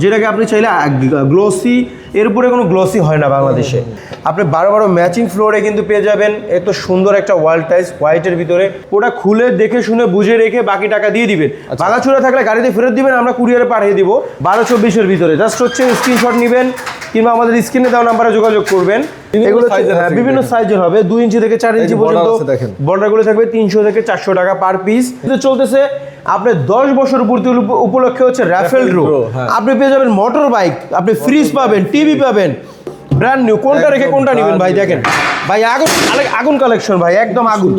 যেটাকে আপনি চাইলে গ্লোসি এর উপরে কোনো গ্লোসি হয় না বাংলাদেশে। আপনি বারো বারো ম্যাচিং ফ্লোরে কিন্তু পেয়ে যাবেন। এত সুন্দর একটা ওয়াল টাইস হোয়াইটের ভিতরে। ওটা খুলে দেখে শুনে বুঝে রেখে বাকি টাকা দিয়ে দিবেন। ভাঙাচুরা থাকলে গাড়িতে ফেরত দিবেন আমরা কুরিয়ারে পাঠিয়ে দিব। বারো চব্বিশের ভিতরে। জাস্ট হচ্ছে স্ক্রিনশট নেবেন। কিংবা আমাদের স্ক্রিনে দেওয়া নাম্বারে যোগাযোগ করবেন। বিভিন্ন এগুলো হ্যাঁ, বিভিন্ন সাইজের হবে। দুই ইঞ্চি থেকে চার ইঞ্চি পর্যন্ত বর্ডারগুলো বর্ডারগুলো থাকবে তিনশো থেকে চারশো টাকা পার পিস চলতেছে আপনি দশ বছর পূর্তি উপলক্ষে হচ্ছে র্যাফেল ড্রো হ্যাঁ। আপনি পেয়ে যাবেন মোটর বাইক আপনি ফ্রিজ পাবেন টিভি পাবেন। ব্র্যান্ড নিউ কোনটা রেখে কোনটা নেবেন ভাই দেখেন। ভাই আগুন আগুন কালেকশন ভাই একদম আগুন।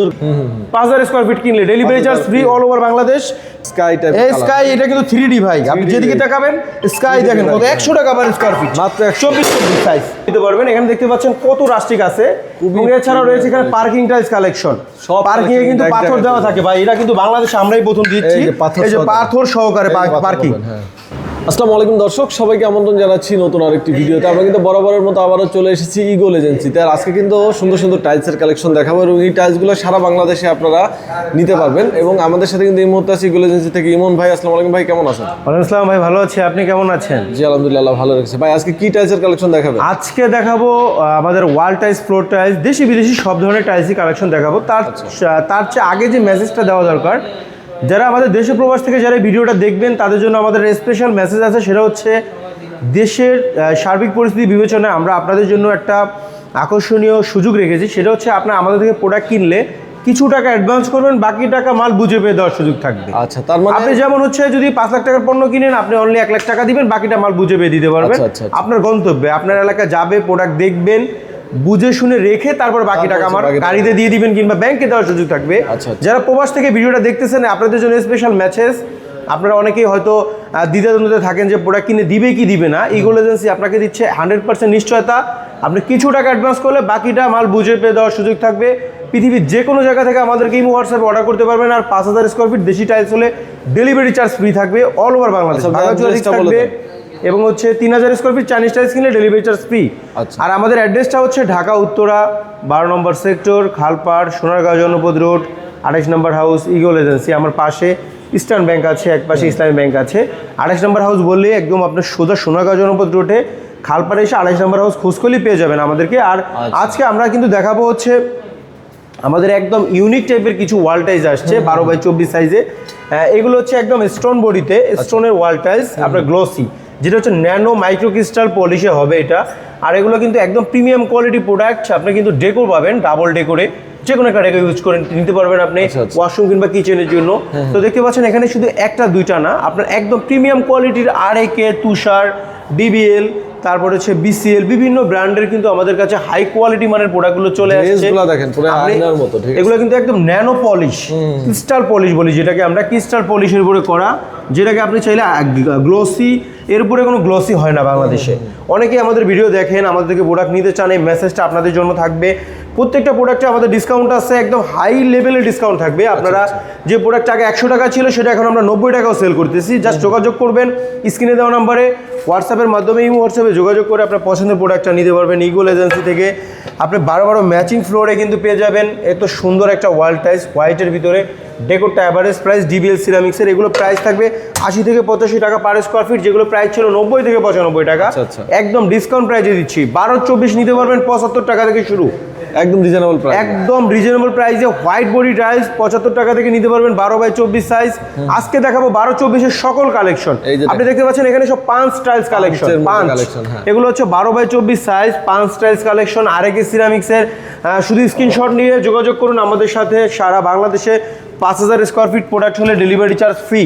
পাঁচ হাজার স্কোয়ার ফিট কিনলে delivery charge free all over Bangladesh sky type এই স্কাই এটা কিন্তু থ্রি ডি ভাই। আপনি 3D যেদিকে তাকাবেন স্কাই দেখেন কত। একশো টাকা পার স্কোয়ার ফিট মাত্র 100 চব্বিশ চব্বিশ সাইজ দিতে পারবেন। এখানে দেখতে পাচ্ছেন কত রাস্টিক আছে। এবং এছাড়াও রয়েছে এখানে পার্কিং টাইলস কালেকশন সব পার্কিং এ কিন্তু পাথর দেওয়া থাকে ভাই। এটা কিন্তু বাংলাদেশে আমরাই প্রথম দিচ্ছি। এই যে পাথর সহকারে। পার্কিং। আসসালামু আলাইকুম দর্শক সবাইকে আমন্ত্রণ জানাচ্ছি নতুন আরেকটি ভিডিওতে। আমরা কিন্তু বরাবরের মতো আবারও চলে এসেছি ইগোল এজেন্সিতে আর আজকে কিন্তু সুন্দর সুন্দর টাইলসের কালেকশন দেখাবো এবং এই টাইলসগুলো সারা বাংলাদেশে আপনারা নিতে পারবেন। এবং আমাদের সাথে কিন্তু এই মুহূর্তে আছে ইগল এজেন্সি থেকে ইমন ভাই। আসসালামু আলাইকুম ভাই কেমন আছেন? ওয়ালাইকুম আসসালাম ভাই ভালো আছি। আপনি কেমন আছেন? জি আলহামদুলিল্লাহ ভালো রেখেছে। ভাই আজকে কি টাইলসের কালেকশন দেখাবে আজকে দেখাবো আমাদের ওয়াল টাইলস ফ্লোর টাইলস দেশি বিদেশি সব ধরনের টাইলসই কালেকশন দেখাবো। তার তার চেয়ে আগে যে মেসেজটা দেওয়া দরকার যারা আমাদের দেশে প্রবাস থেকে যারা ভিডিওটা দেখবেন তাদের জন্য আমাদের স্পেশাল মেসেজ আছে সেটা হচ্ছে দেশের সার্বিক পরিস্থিতি বিবেচনায় আমরা আপনাদের জন্য একটা আকর্ষণীয় সুযোগ রেখেছি। সেটা হচ্ছে আপনার আমাদের থেকে প্রোডাক্ট কিনলে কিছু টাকা অ্যাডভান্স করবেন বাকি টাকা মাল বুঝে পেয়ে দেওয়ার সুযোগ থাকবে। আচ্ছা তার মানে আপনি যেমন হচ্ছে যদি পাঁচ লাখ টাকার পণ্য কিনেন আপনি অনলি এক লাখ টাকা দিবেন বাকিটা মাল বুঝে পেয়ে দিতে পারবেন। আচ্ছা, আচ্ছা, আচ্ছা। আপনার গন্তব্যে আপনার এলাকায় যাবে প্রোডাক্ট দেখবেন বুঝে শুনে রেখে তারপর বাকি টাকা আমার গাড়িতে দিয়ে দিবেন কিংবা ব্যাংকে দেওয়ার সুযোগ থাকবে। আচ্ছা, আচ্ছা। যারা প্রবাস থেকে ভিডিওটা দেখতেছেন আপনাদের জন্য স্পেশাল ম্যাচেস আপনারা অনেকেই হয়তো আহ, দ্বিধাদ্বন্দ্বে থাকেন যে প্রোডাক্ট কিনে দিবে কি দিবে না। ইগোল এজেন্সি আপনাকে দিচ্ছে হান্ড্রেড পার্সেন্ট নিশ্চয়তা। আপনি কিছু টাকা অ্যাডভান্স করলে বাকিটা মাল বুঝে পেয়ে দেওয়ার সুযোগ থাকবে। পৃথিবীর যে কোনো জায়গা থেকে আমাদেরকে ইমো হোয়াটসঅ্যাপে অর্ডার করতে পারবেন আর পাঁচ হাজার স্কোয়ার ফিট দেশি টাইলস হলে ডেলিভারি চার্জ ফ্রি থাকবে অল ওভার বাংলাদেশ। আচ্ছা, থাকবে। এবং হচ্ছে তিন হাজার স্কোয়ার ফিট চাইনিজ টাইলস কিনলে ডেলিভারি চার্জ ফ্রি। আর আমাদের অ্যাড্রেসটা হচ্ছে ঢাকা উত্তরা বারো নম্বর সেক্টর খালপাড় সোনারগাঁও জনপদ রোড আঠাইশ নম্বর হাউস ইগল এজেন্সি আমার পাশে ইস্টার্ন ব্যাংক আছে এক পাশে ইসলামী ব্যাংক আছে। আঠাইশ নম্বর হাউস বললে একদম আপনার সোজা সোনারগাঁও জনপদ রোডে খালপাড়ে এসে আঠাইশ নম্বর হাউস খোঁজ করলেই পেয়ে যাবেন আমাদেরকে। আর আচ্ছা। আজকে আমরা কিন্তু দেখাবো হচ্ছে আমাদের একদম ইউনিক টাইপের কিছু ওয়াল টাইলস আসছে বারো বাই চব্বিশ সাইজে এগুলো হচ্ছে একদম স্টোন বডিতে স্টোনের ওয়াল টাইলস আপনার গ্লোসি যেটা হচ্ছে ন্যানো মাইক্রো ক্রিস্টাল পলিশে হবে এটা। আর এগুলো কিন্তু একদম প্রিমিয়াম কোয়ালিটি প্রোডাক্ট আপনি কিন্তু ডেকো পাবেন ডাবল ডেকোরে। যে কোনো একটা ডেকো ইউজ করে নিতে পারবেন আপনি আচ্ছা, আচ্ছা। ওয়াশরুম কিংবা কিচেনের জন্য। তো দেখতে পাচ্ছেন এখানে শুধু একটা দুইটা না আপনার একদম প্রিমিয়াম কোয়ালিটির আর এ কে তুষার ডিবিএল তারপর হচ্ছে বিসিএল বিভিন্ন ব্র্যান্ডের কিন্তু আমাদের কাছে হাই কোয়ালিটি মানের প্রোডাক্টগুলো চলে আসছে। ড্রেসগুলো দেখেন পুরো আয়নার মতো ঠিক এগুলো কিন্তু একদম ন্যানো পলিশ ক্রিস্টাল পলিশ বলি যেটাকে আমরা ক্রিস্টাল পলিশের উপরে করা যেটাকে আপনি চাইলে গ্লোসি এর উপরে কোনো গ্লোসি হয় না বাংলাদেশে। অনেকেই আমাদের ভিডিও দেখেন আমাদেরকে প্রোডাক্ট নিতে চান এই মেসেজটা আপনাদের জন্য থাকবে। প্রত্যেকটা প্রোডাক্টে আমাদের ডিসকাউন্ট আছে একদম হাই লেভেলের ডিসকাউন্ট থাকবে। আপনারা যে প্রোডাক্ট আগে একশো টাকা ছিল সেটা এখন আমরা নব্বই টাকাও সেল করতেছি। জাস্ট যোগাযোগ করবেন স্ক্রিনে দেওয়া নাম্বারে হোয়াটসঅ্যাপের মাধ্যমে এই হোয়াটসঅ্যাপে যোগাযোগ করে আপনার পছন্দের প্রোডাক্টটা নিতে পারবেন ইগল এজেন্সি থেকে। আপনি বারো বারো ম্যাচিং ফ্লোরে কিন্তু পেয়ে যাবেন। এত সুন্দর একটা ওয়াল টাইস হোয়াইটের ভিতরে ডেকোরটা অ্যাভারেজ প্রাইস ডিবিএল সিরামিক্সের এগুলো প্রাইস থাকবে আশি থেকে পঁচাশি টাকা পার স্কোয়ার ফিট যেগুলো প্রাইস ছিল নব্বই থেকে পঁচানব্বই টাকা। আচ্ছা, আচ্ছা। একদম ডিসকাউন্ট প্রাইসে দিচ্ছি। বারো চব্বিশ নিতে পারবেন পঁচাত্তর টাকা থেকে শুরু। একদম রিজনেবল প্রাইস একদম রিজনেবল প্রাইসে হোয়াইট বডি টাইলস পঁচাত্তর টাকা থেকে নিতে পারবেন বারো বাই চব্বিশ সাইজ আজকে দেখাবো বারো চব্বিশের সকল কালেকশন আপনি দেখতে পাচ্ছেন এখানে সব পাঁচ টাইলস কালেকশন পাঁচ। এগুলো হচ্ছে বারো বাই চব্বিশ সাইজ পাঁচ টাইলস কালেকশন আরেকে সিরামিক্সের শুধু স্ক্রিনশট নিয়ে যোগাযোগ করুন আমাদের সাথে সারা বাংলাদেশে। পাঁচ হাজার স্কোয়ার ফিট প্রোডাক্ট হলে delivery charge free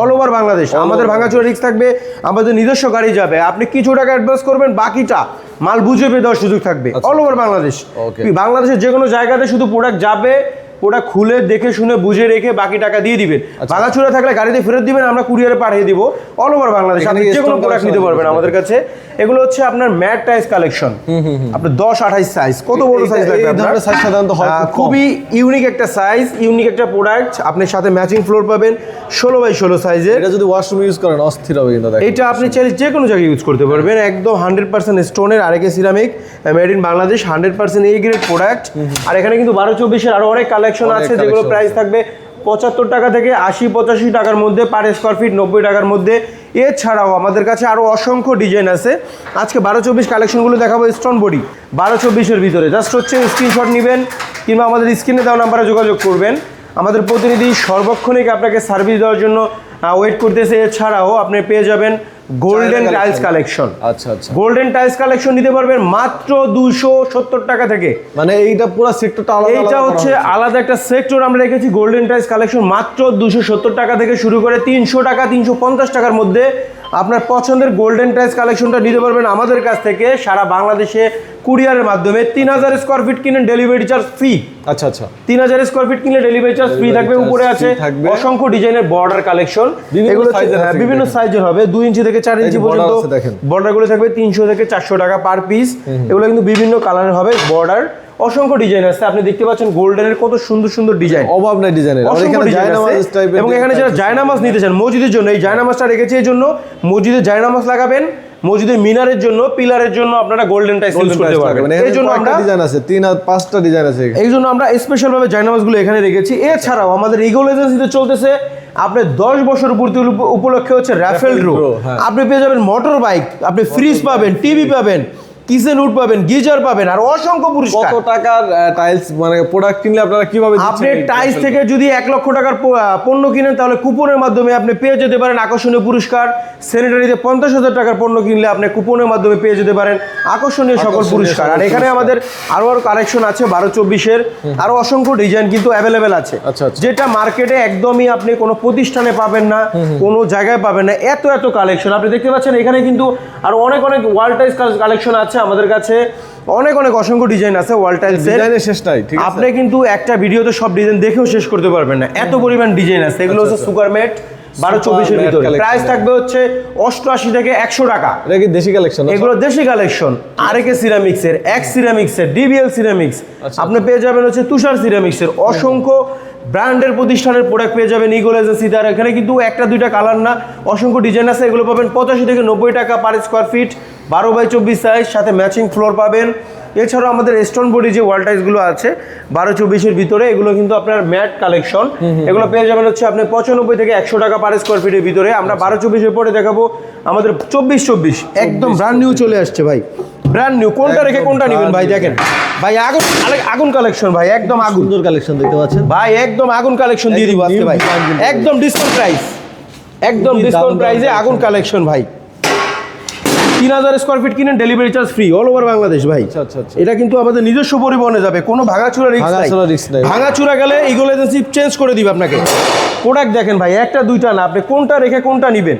all over Bangladesh আমাদের ভাঙাচোরা রিক্স থাকবে আমাদের নিজস্ব গাড়ি যাবে। আপনি কিছু টাকা অ্যাডভান্স করবেন বাকিটা মাল বুঝে পেয়ে দেওয়ার সুযোগ থাকবে। অল ওভার বাংলাদেশ বাংলাদেশের যে কোনো জায়গাতে শুধু প্রোডাক্ট যাবে প্রোডাক্ট খুলে দেখে শুনে বুঝে রেখে বাকি টাকা দিয়ে দিবেন। আচ্ছা। ভাঙাচুরা থাকলে গাড়িতে ফেরত দিবেন আমরা কুরিয়ারে পাঠিয়ে দিব। অল ওভার বাংলাদেশ আপনি যে কোনো প্রোডাক্ট নিতে পারবেন আমাদের কাছে। এগুলো হচ্ছে আপনার ম্যাট টাইস কালেকশন আপনার দশ আঠাইশ সাইজ কত বড় সাইজ লাগবে আপনার? ধরনের সাধারণত। খুবই ইউনিক একটা সাইজ ইউনিক একটা প্রোডাক্ট আপনার সাথে ম্যাচিং ফ্লোর পাবেন ষোলো বাই ষোলো সাইজের এটা যদি ওয়াশরুম ইউজ করেন অস্থির হবে কিন্তু এটা আপনি চাইলে যে কোনো জায়গায় ইউজ করতে পারবেন। একদম হান্ড্রেড পার্সেন্ট স্টোনের আরেকে ceramic made in Bangladesh hundred percent এই গ্রেড প্রোডাক্ট আর এখানে কিন্তু বারো চব্বিশের আরও অনেক কালেকশন অনেক আছে যেগুলো প্রাইস থাকবে পঁচাত্তর টাকা থেকে আশি পঁচাশি টাকার মধ্যে পার স্কোয়ার ফিট নব্বই টাকার মধ্যে। এছাড়াও আমাদের কাছে আরও অসংখ্য ডিজাইন আছে। আজকে বারো চব্বিশ কালেকশনগুলো দেখাবো স্টোন বডি বারো চব্বিশের ভিতরে। জাস্ট হচ্ছে স্ক্রিনশট নেবেন কিংবা আমাদের স্ক্রিনে দেওয়া নাম্বারে যোগাযোগ করবেন। আমাদের প্রতিনিধি সর্বক্ষণিক আপনাকে সার্ভিস দেওয়ার জন্য ওয়েট করতেছে। এছাড়াও আপনি পেয়ে যাবেন গোল্ডেন টাইলস কালেকশন আচ্ছা আচ্ছা। গোল্ডেন টাইলস কালেকশন নিতে পারবেন মাত্র দুশো সত্তর টাকা থেকে। মানে এইটা পুরো সেক্টরটা এইটা হচ্ছে আলাদা একটা সেক্টর আমরা রেখেছি গোল্ডেন টাইলস কালেকশন মাত্র দুশো সত্তর টাকা থেকে শুরু করে তিনশো টাকা তিনশো পঞ্চাশ টাকার মধ্যে আপনার পছন্দের গোল্ডেন টাইলস কালেকশনটা নিতে পারবেন আমাদের কাছ থেকে সারা বাংলাদেশে কুরিয়ারের মাধ্যমে তিন হাজার স্কোয়ার ফিট কিনেন ডেলিভারি চার্জ ফ্রি আচ্ছা আচ্ছা। তিন হাজার স্কোয়ার ফিট কিনলে ডেলিভারি চার্জ ফ্রি থাকবে উপরে আছে। অসংখ্য ডিজাইনের বর্ডার কালেকশন বিভিন্ন এগুলো হ্যাঁ, বিভিন্ন সাইজের হবে। দুই ইঞ্চি থেকে চার ইঞ্চি পর্যন্ত। বর্ডারগুলো থাকবে তিনশো থেকে চারশো টাকা পার পিস এগুলো কিন্তু বিভিন্ন কালারের হবে বর্ডার অসংখ্য ডিজাইন আছে। আপনি দেখতে পাচ্ছেন গোল্ডেনের কত সুন্দর সুন্দর ডিজাইন অভাব নাই ডিজাইনের অসংখ্য ডিজাইন এবং এখানে যারা জায়নামাজ নিতে চান মসজিদের জন্য এই জায়নামাজটা রেখেছি এই জন্য মসজিদে জায়নামাজ লাগাবেন। মসজিদের মিনারের জন্য পিলারের জন্য আপনারা গোল্ডেন টাইস ইউজ করতে পারবেন। মানে এই জন্য আমরা ডিজাইন আছে তিন আর পাঁচটা ডিজাইন আছে এই জন্য আমরা স্পেশাল ভাবে জায়নামাজগুলো এখানে রেখেছি। এছাড়াও আমাদের ইগল এজেন্সিতে চলতেছে। আপনি দশ বছর পূর্তি উপ- উপলক্ষে হচ্ছে র্যাফেল ড্রো হ্যাঁ। আপনি পেয়ে যাবেন মোটর বাইক আপনি ফ্রিজ পাবেন টিভি পাবেন। কিচেন উড পাবেন? গিজার পাবেন আর অসংখ্য পুরস্কার। কত টাকার টাইলস মানে প্রোডাক্ট কিনলে আপনারা কীভাবে আপনি টাইলস থেকে যদি এক লক্ষ টাকার পণ্য কিনেন তাহলে কুপনের মাধ্যমে আপনি পেয়ে যেতে পারেন আকর্ষণীয় পুরস্কার। স্যানিটারিতে পঞ্চাশ হাজার টাকার পণ্য কিনলে আপনি কুপনের মাধ্যমে পেয়ে যেতে পারেন আকর্ষণীয় সকল পুরস্কার। আর এখানে আমাদের আরও আরও কালেকশন আছে বারো চব্বিশের। আরও অসংখ্য ডিজাইন কিন্তু অ্যাভেলেবেল আছে। আচ্ছা, আচ্ছা। যেটা মার্কেটে একদমই আপনি কোনো প্রতিষ্ঠানে পাবেন না কোনো জায়গায় পাবেন না। এত এত কালেকশন আপনি দেখতে পাচ্ছেন এখানে কিন্তু আরও অনেক অনেক ওয়াল টাইস কালেকশন আছে। আমাদের কাছে অনেক অনেক অসংখ্য ডিজাইন আছে ওয়াল টাইলসের ডিজাইনের শেষ নাই ঠিক আছে? আপনি কিন্তু একটা ভিডিওতে সব ডিজাইন দেখেও শেষ করতে পারবেন না। এত পরিমাণ ডিজাইন আছে। এগুলো হচ্ছে সুগার ম্যাট বারো চব্বিশের ভিতরে। প্রাইস। থাকবে হচ্ছে অষ্টআশি থেকে একশো টাকা। এটা কি দেশি কালেকশন এগুলো দেশি কালেকশন আরেকে সিরামিক্সের এক সিরামিক্সের ডিবিএল সিরামিক্স আচ্ছা। আপনি পেয়ে যাবেন হচ্ছে তুষার সিরামিক্সের অসংখ্য ব্র্যান্ডের প্রতিষ্ঠানের প্রোডাক্ট পেয়ে যাবেন ইগল এজেন্সিতে আর এখানে কিন্তু একটা দুইটা কালার না অসংখ্য ডিজাইন আছে। এগুলো পাবেন পঁচাশি থেকে নব্বই টাকা পার স্কোয়ার ফিট বারো বাই চব্বিশ সাইজ সাথে ম্যাচিং ফ্লোর পাবেন। এছাড়াও আমাদের স্টোন বডি যে ওয়াল টাইসগুলো আছে বারো চব্বিশের ভিতরে এগুলো কিন্তু আপনার ম্যাট কালেকশন এগুলো পেয়ে যাবেন হচ্ছে আপনি পঁচানব্বই থেকে একশো টাকা পার স্কোয়ার ফিটের ভিতরে। আমরা বারো চব্বিশের পরে দেখাবো আমাদের চব্বিশ চব্বিশ। একদম ব্র্যান্ড নিউ চলে আসছে ভাই। ব্র্যান্ড নিউ কোনটা রেখে কোনটা নেবেন ভাই দেখেন। ভাই আগুন আগুন কালেকশন ভাই একদম আগুন। সুন্দর কালেকশন দেখতে পাচ্ছেন। ভাই একদম আগুন কালেকশন দিয়ে দিব আজকে ভাই। একদম ডিসকাউন্ট প্রাইস একদম ডিসকাউন্ট প্রাইসে আগুন কালেকশন ভাই। তিন হাজার স্কোয়ার ফিট কিনেন delivery charge free all over Bangladesh ভাই। আচ্ছা, আচ্ছা, আচ্ছা। এটা কিন্তু আমাদের নিজস্ব পরিবহনে যাবে কোনো ভাঙাচুরা রিস্ক ভাঙাচোরা risk নাই। ভাঙাচুরা গেলে ইগল এজেন্সি চেঞ্জ করে দিবে আপনাকে। প্রোডাক্ট দেখেন ভাই একটা দুইটা না আপনি কোনটা রেখে কোনটা নিবেন?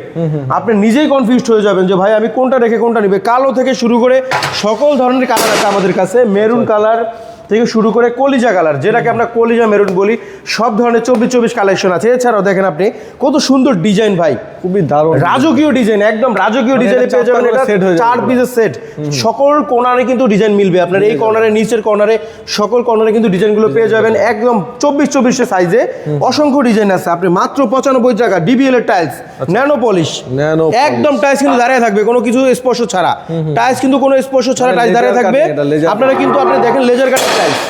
আপনি নিজেই কনফিউজড হয়ে যাবেন যে ভাই আমি কোনটা রেখে কোনটা নিবে? কালো থেকে শুরু করে সকল ধরনের কালার আছে আমাদের কাছে মেরুন কালার থেকে শুরু করে কলিজা কালার যেটাকে আমরা কলিজা মেরুন বলি সব ধরনের চব্বিশ চব্বিশ কালেকশন আছে। এছাড়াও দেখেন আপনি কত সুন্দর ডিজাইন ভাই। খুবই দারুণ রাজকীয় ডিজাইন একদম রাজকীয় মানে ডিজাইনে পেয়ে যাবেন এটা হয়ে চার পিসের সেট সকল কোণারে কিন্তু ডিজাইন মিলবে আপনার এই কর্নারে নিচের কর্নারে সকল কর্নারে কিন্তু ডিজাইনগুলো পেয়ে যাবেন একদম চব্বিশ চব্বিশের সাইজে অসংখ্য ডিজাইন আছে আপনি মাত্র পঁচানব্বই টাকা ডিবিএল এর টাইলস ন্যানো পলিশ polish। একদম টাইলস কিন্তু দাঁড়িয়ে থাকবে কোনো কিছু স্পর্শ ছাড়া। টাইলস কিন্তু কোনো স্পর্শ ছাড়া মানে টাইলস দাঁড়িয়ে থাকবে। আপনারা কিন্তু আপনি দেখেন লেজার কাটের টাইলস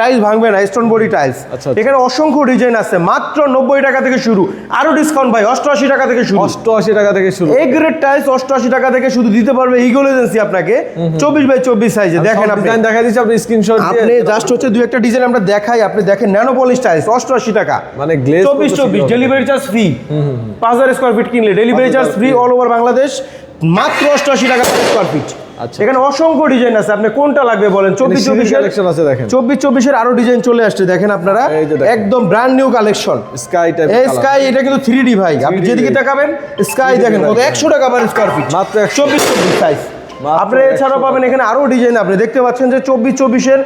টাইলস ভাঙবে না স্টোন বডি টাইলস। এখানে অসংখ্য ডিজাইন আছে মাত্র নব্বই টাকা থেকে শুরু। আরও ডিসকাউন্ট ভাই অষ্টআশি টাকা থেকে শুরু। অষ্টআশি টাকা থেকে শুরু। এই গ্রেড টাইলস অষ্টআশি টাকা থেকে শুধু দিতে পারবে ইগল এজেন্সি আপনাকে। চব্বিশ বাই চব্বিশ সাইজে দেখেন আপনি। দেখা দিচ্ছি আপনি স্ক্রিনশট আপনি জাস্ট হচ্ছে দুই একটা ডিজাইন আমরা দেখাই আপনি দেখেন ন্যানো পলিশ টাইলস অষ্টআশি টাকা। মানে glaze চব্বিশ চব্বিশ ডেলিভারি চার্জ ফ্রি পাঁচ হাজার স্কোয়ার ফিট কিনলে delivery charge free all over Bangladesh মাত্র অষ্টআশি টাকা স্কোয়ার ফিট। এখানে অসংখ্য ডিজাইন আছে। আপনি কোনটা লাগবে বলেন? চব্বিশ চব্বিশ কালেকশন আছে দেখেন। চব্বিশ চব্বিশের আরও ডিজাইন চলে আসছে দেখেন আপনারা। একদম brand new collection sky type sky এটা কিন্তু থ্রি ডি ভাই। আপনি যেদিকে তাকাবেন স্কাই দেখেন কত। একশো টাকা পার স্কোয়ার ফিট মাত্র 100 চব্বিশ চব্বিশ সাইজ আপনি এছাড়াও পাবেন এখানে আরও ডিজাইন আপনি দেখতে পাচ্ছেন যে চব্বিশ চব্বিশের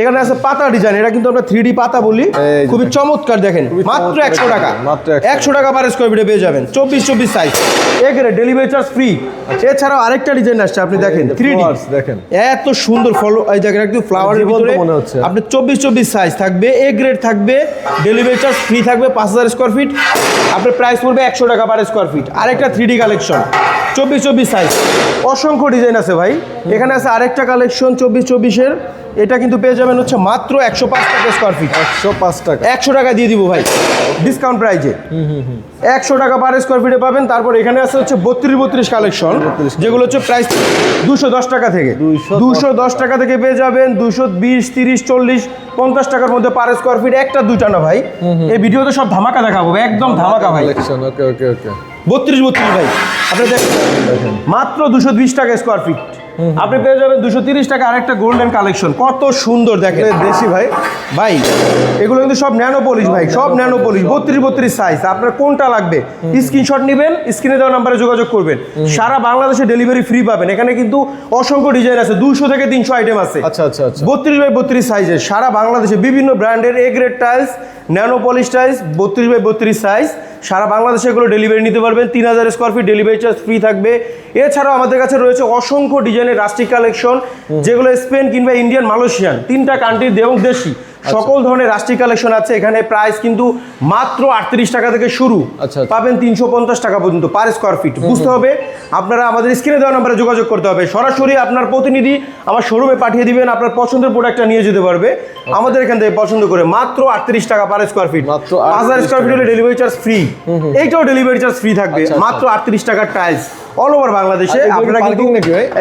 এখানে আছে পাতা ডিজাইন এটা কিন্তু আমরা থ্রি পাতা বলি। খুবই চমৎকার দেখেন। মাত্র একশো টাকা। মাত্র একশো টাকা। পার স্কোয়ার ফিটে পেয়ে যাবেন। চব্বিশ চব্বিশ সাইজ এখানে ডেলিভারি চার্জ ফ্রি এছাড়াও আরেকটা ডিজাইন আসছে আপনি দেখেন থ্রি দেখেন। এত সুন্দর ফলো এই দেখেন একদম ফ্লাওয়ারের জীবন্ত মনে হচ্ছে। আপনি চব্বিশ চব্বিশ সাইজ থাকবে এ গ্রেড থাকবে ডেলিভারি চার্জ ফ্রি থাকবে পাঁচ হাজার স্কোয়ার ফিট আপনার প্রাইস পড়বে একশো টাকা পার স্কোয়ার ফিট আরেকটা থ্রি ডি কালেকশন চব্বিশ চব্বিশ সাইজ অসংখ্য ডিজাইন আছে ভাই। এখানে আছে আরেকটা কালেকশন চব্বিশ চব্বিশের। এটা কিন্তু পেয়ে যাবেন হচ্ছে মাত্র একশো পাঁচ টাকা স্কোয়ার ফিট একশো পাঁচ টাকা। একশো টাকা দিয়ে দিব ভাই। ডিসকাউন্ট প্রাইজে একশো টাকা পার স্কোয়ার ফিটে পাবেন। তারপর এখানে আছে হচ্ছে বত্রিশ বত্রিশ কালেকশন যেগুলো হচ্ছে প্রাইস দুশো দশ টাকা থেকে। 210 দুশো দশ টাকা থেকে পেয়ে যাবেন। দুশো বিশ তিরিশ চল্লিশ পঞ্চাশ টাকার মধ্যে পার স্কোয়ার ফিট একটা দুইটা না ভাই। এই ভিডিওতে সব ধামাকা দেখাবো একদম ধামাকা ভাই। ওকে ওকে ওকে বত্রিশ বত্রিশ ভাই। আপনি দেখেন মাত্র দুশো বিশ টাকা স্কোয়ার ফিট আপনি পেয়ে যাবেন দুশো তিরিশ টাকা আরেকটা গোল্ডেন কালেকশন কত সুন্দর দেখেন। দেশি ভাই। ভাই এগুলো কিন্তু সব ন্যানো পলিশ ভাই সব ন্যানো পলিশ বত্রিশ বত্রিশ সাইজ আপনার কোনটা লাগবে? স্ক্রিনশট নেবেন স্ক্রিনে দেওয়া নাম্বারে যোগাযোগ করবেন। সারা বাংলাদেশে ডেলিভারি ফ্রি পাবেন। এখানে কিন্তু অসংখ্য ডিজাইন আছে দুশো থেকে তিনশো আইটেম আছে। আচ্ছা আচ্ছা আচ্ছা। বত্রিশ বাই বত্রিশ সাইজের সারা বাংলাদেশে বিভিন্ন ব্র্যান্ডের A grade tiles nano polish tiles বত্রিশ বাই বত্রিশ সাইজ সারা বাংলাদেশে এগুলো ডেলিভারি নিতে পারবেন। তিন হাজার square feet delivery charge free থাকবে। এছাড়াও আমাদের কাছে রয়েছে অসংখ্য ডিজাইনের রাষ্ট্রিক কালেকশন যেগুলো স্পেন কিংবা ইন্ডিয়ান মালয়েশিয়ান তিনটা কান্ট্রির এবং দেশি। সকল ধরনের রাষ্ট্রিক কালেকশন আছে। এখানে প্রাইস কিন্তু মাত্র আটত্রিশ টাকা থেকে শুরু। আচ্ছা, আচ্ছা। পাবেন তিনশো পঞ্চাশ টাকা পর্যন্ত পার স্কোয়ার ফিট বুঝতে হবে আপনারা আমাদের স্ক্রিনে দেওয়া নাম্বারে যোগাযোগ করতে হবে। সরাসরি আপনার প্রতিনিধি আমার শোরুমে পাঠিয়ে দিবেন আপনার পছন্দের প্রোডাক্টটা নিয়ে যেতে পারবে। আমাদের এখান থেকে পছন্দ করে মাত্র আটত্রিশ টাকা পার স্কোয়ার ফিট মাত্র হাজার 38 স্কোয়ার ফিট হলে ডেলিভারি চার্জ ফ্রি এইটাও ডেলিভারি চার্জ ফ্রি থাকবে। আচ্ছা, আচ্ছা। মাত্র আটত্রিশ টাকার টাইলস অল ওভার বাংলাদেশে আপনারা কিন্তু?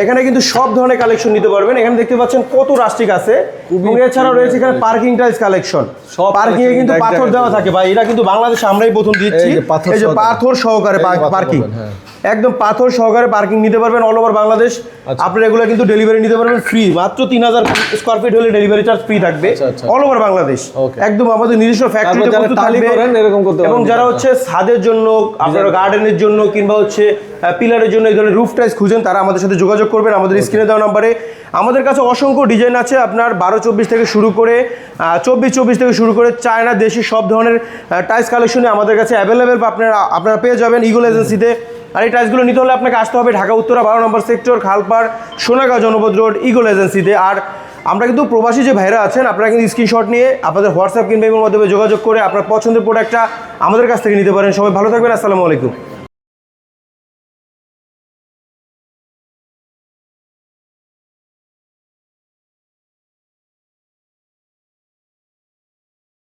এখানে কিন্তু সব ধরনের কালেকশন নিতে পারবেন। এখানে দেখতে পাচ্ছেন কত রাস্টিক আছে। এছাড়াও রয়েছে এখানে পার্কিং টাইলস কালেকশন সব পার্কিং এ কিন্তু পাথর দেওয়া থাকে ভাই। এটা কিন্তু বাংলাদেশে আমরাই প্রথম দিচ্ছি। এই যে পাথর সহকারে। পার্কিং। একদম পাথর সহকারে পার্কিং নিতে পারবেন অল ওভার বাংলাদেশ। আপনি আপনারা এগুলো কিন্তু ডেলিভারি নিতে পারবেন ফ্রি মাত্র তিন হাজার স্কোয়ার ফিট হলে ডেলিভারি চার্জ ফ্রি থাকবে। আচ্ছা, আচ্ছা। All over Bangladesh. একদম আমাদের নিজস্ব ফ্যাক্টরিতে যারা প্রস্তুত থাকবে। এরকম করতে এবং যারা হচ্ছে ছাদের জন্য আপনার গার্ডেনের জন্য কিংবা হচ্ছে পিলারের জন্য এই ধরনের রুফ টাইস খুঁজেন তারা আমাদের সাথে যোগাযোগ করবেন। আমাদের স্ক্রিনে দেওয়া নাম্বারে আমাদের কাছে অসংখ্য ডিজাইন আছে। আপনার বারো, চব্বিশ থেকে শুরু করে চব্বিশ চব্বিশ থেকে শুরু করে চায়না, দেশি সব ধরনের টাইস কালেকশনে আমাদের কাছে অ্যাভেলেবেল আপনারা আপনারা পেয়ে যাবেন ইগল এজেন্সিতে আর এই টাইসগুলো নিতে হলে আপনাকে আসতে হবে ঢাকা, উত্তরা, বারো নম্বর সেক্টর খালপাড়, সোনাগাঁও জনপদ রোড ইগল এজেন্সিতে আর আমরা কিন্তু প্রবাসী যে ভাইরা আছেন, আপনারা কিন্তু স্ক্রিনশট নিয়ে আপনাদের হোয়াটসঅ্যাপ কিংবা মাধ্যমে যোগাযোগ করে আপনার পছন্দের প্রোডাক্টটা আমাদের কাছ থেকে নিতে পারেন। সবাই ভালো থাকবেন, আসসালামু আলাইকুম।